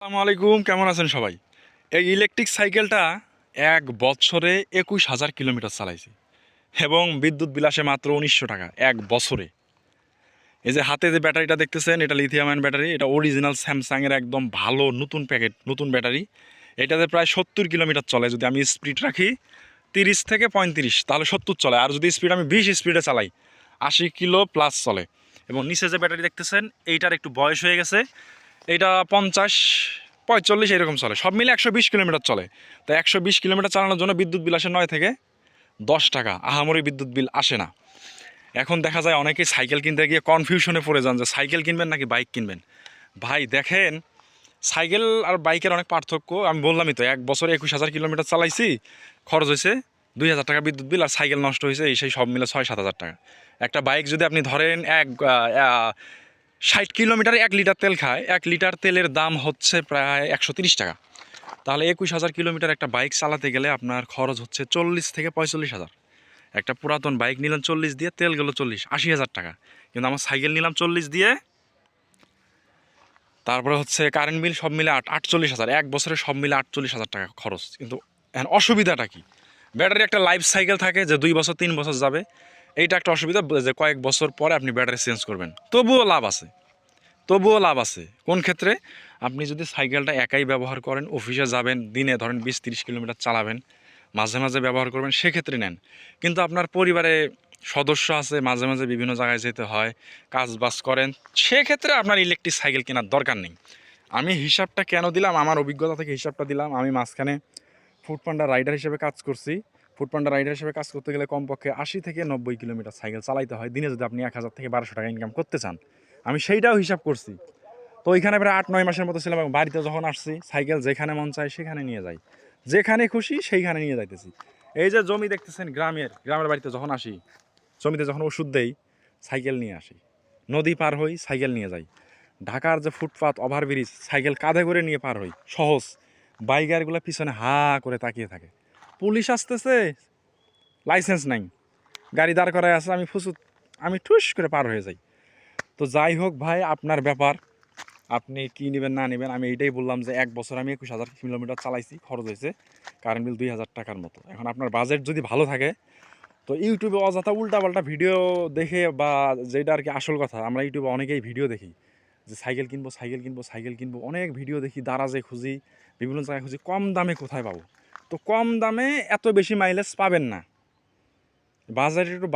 আসসালামু আলাইকুম, কেমন আছেন সবাই? এই ইলেকট্রিক সাইকেলটা এক বছরে একুশ হাজার কিলোমিটার চালাইছি এবং বিদ্যুৎ বিলাসে মাত্র উনিশশো টাকা, এক বছরে। এই যে হাতে যে ব্যাটারিটা দেখতেছেন, এটা লিথিয়াম ব্যাটারি, এটা অরিজিনাল স্যামসাংয়ের একদম ভালো নতুন প্যাকেট নতুন ব্যাটারি। এটাতে প্রায় সত্তর কিলোমিটার চলে, যদি আমি স্পিড রাখি তিরিশ থেকে পঁয়ত্রিশ, তাহলে সত্তর চলে। আর যদি স্পিড আমি বিশ স্পিডে চালাই, আশি কিলো প্লাস চলে। এবং নিচে যে ব্যাটারি দেখতেছেন, এইটার একটু বয়স হয়ে গেছে। এইটা পঞ্চাশ, পঁয়তাল্লিশ এরকম চলে। সব মিলে একশো বিশ কিলোমিটার চলে। তো একশো বিশ কিলোমিটার চালানোর জন্য বিদ্যুৎ বিল আসে নয় থেকে দশ টাকা। আহামরি বিদ্যুৎ বিল আসে না। এখন দেখা যায় অনেকেই সাইকেল কিনতে গিয়ে কনফিউশনে পড়ে যান যে, সাইকেল কিনবেন নাকি বাইক কিনবেন? ভাই, দেখেন, সাইকেল আর বাইকের অনেক পার্থক্য। আমি বললামই তো, এক বছরে একুশ হাজার কিলোমিটার চালাইছি, খরচ হয়েছে দুই হাজার টাকা বিদ্যুৎ বিল আর সাইকেল নষ্ট হয়েছে, এই সেই সব মিলে ছয় সাত হাজার টাকা। একটা বাইক যদি আপনি ধরেন এক ষাট কিলোমিটারে এক লিটার তেল খায়। এক লিটার তেলের দাম হচ্ছে প্রায় একশো তিরিশ টাকা। তাহলে একুশ হাজার কিলোমিটার একটা বাইক চালাতে গেলে আপনার খরচ হচ্ছে চল্লিশ থেকে পঁয়তাল্লিশ হাজার। একটা পুরাতন বাইক নিলাম চল্লিশ দিয়ে তেল গেলো চল্লিশ, আশি হাজার টাকা। কিন্তু আমার সাইকেল নিলাম চল্লিশ দিয়ে, তারপরে হচ্ছে কারেন্ট বিল সব মিলে আট, আটচল্লিশ হাজার। এক বছরে সব মিলে আটচল্লিশ হাজার টাকা খরচ। কিন্তু অসুবিধাটা কি? ব্যাটারি একটা লাইফ সাইকেল থাকে যে দুই বছর, তিন বছর যাবে। এইটা একটা অসুবিধা যে কয়েক বছর পরে আপনি ব্যাটারি চেঞ্জ করবেন। তবুও লাভ আছে। তবুও লাভ আছে। কোন ক্ষেত্রে? আপনি যদি সাইকেলটা একাই ব্যবহার করেন, অফিসে যাবেন, দিনে ধরেন বিশ তিরিশ কিলোমিটার চালাবেন, মাঝে মাঝে ব্যবহার করবেন, সেক্ষেত্রে নেন। কিন্তু আপনার পরিবারে সদস্য আছে, মাঝে মাঝে বিভিন্ন জায়গায় যেতে হয়, কাজ বাজ করেন, সেক্ষেত্রে আপনার ইলেকট্রিক সাইকেল কেনার দরকার নেই। আমি হিসাবটা কেন দিলাম? আমার অভিজ্ঞতা থেকে হিসাবটা দিলাম। আমি মাঝখানে ফুড পান্ডা রাইডার হিসেবে কাজ করছি। ফুড পান্ডা রাইডার হিসেবে কাজ করতে গেলে কমপক্ষে আশি থেকে নব্বই কিলোমিটার সাইকেল চালাইতে হয়। দিনে যদি আপনি এক হাজার থেকে বারোশো টাকা ইনকাম করতে চান, আমি সেইটাও হিসাব করছি। তো ওইখানে প্রায় আট, নয় মাসের মতো ছিলাম এবং বাড়িতে যখন আসছি সাইকেল যেখানে মন চায় সেখানে নিয়ে যাই। যেখানে খুশি সেইখানে নিয়ে যাইতেছি। এই যে জমি দেখতেছেন গ্রামের গ্রামের বাড়িতে যখন আসি, জমিতে যখন ওষুধ দেই সাইকেল নিয়ে আসি। নদী পার হই সাইকেল নিয়ে যাই। ঢাকার যে ফুটপাত ওভারব্রিজ সাইকেল কাঁধে করে নিয়ে পার হই। সহজ। বাইকারগুলো পিছনে হা করে তাকিয়ে থাকে। পুলিশ আসতেছে লাইসেন্স নাই। গাড়ি দাঁড় করায় আছে, আমি ফুসু, আমি ঠুস করে পার হয়ে যাই। তো যাই হোক ভাই, আপনার ব্যাপার, আপনি কি নেবেন, না নেবেন, আমি এইটাই বললাম যে এক বছর আমি একুশ হাজার কিলোমিটার চালাইছি, খরচ হয়েছে কারেন্ট বিল দুই হাজার টাকার মতো। এখন আপনার বাজেট যদি ভালো থাকে, তো ইউটিউবে অযথা উল্টাপাল্টা ভিডিও দেখে বা যেটা আর কি আসল কথা, আমরা ইউটিউবে অনেকেই ভিডিও দেখি, যে সাইকেল কিনবো সাইকেল কিনবো সাইকেল কিনবো, অনেক ভিডিও দেখি, দারাজে খুঁজি, বিভিন্ন জায়গায় খুঁজি, কম দামে কোথায় পাবো? তো কম দামে এত বেশি মাইলেজ পাবেন না। বাজারে একটু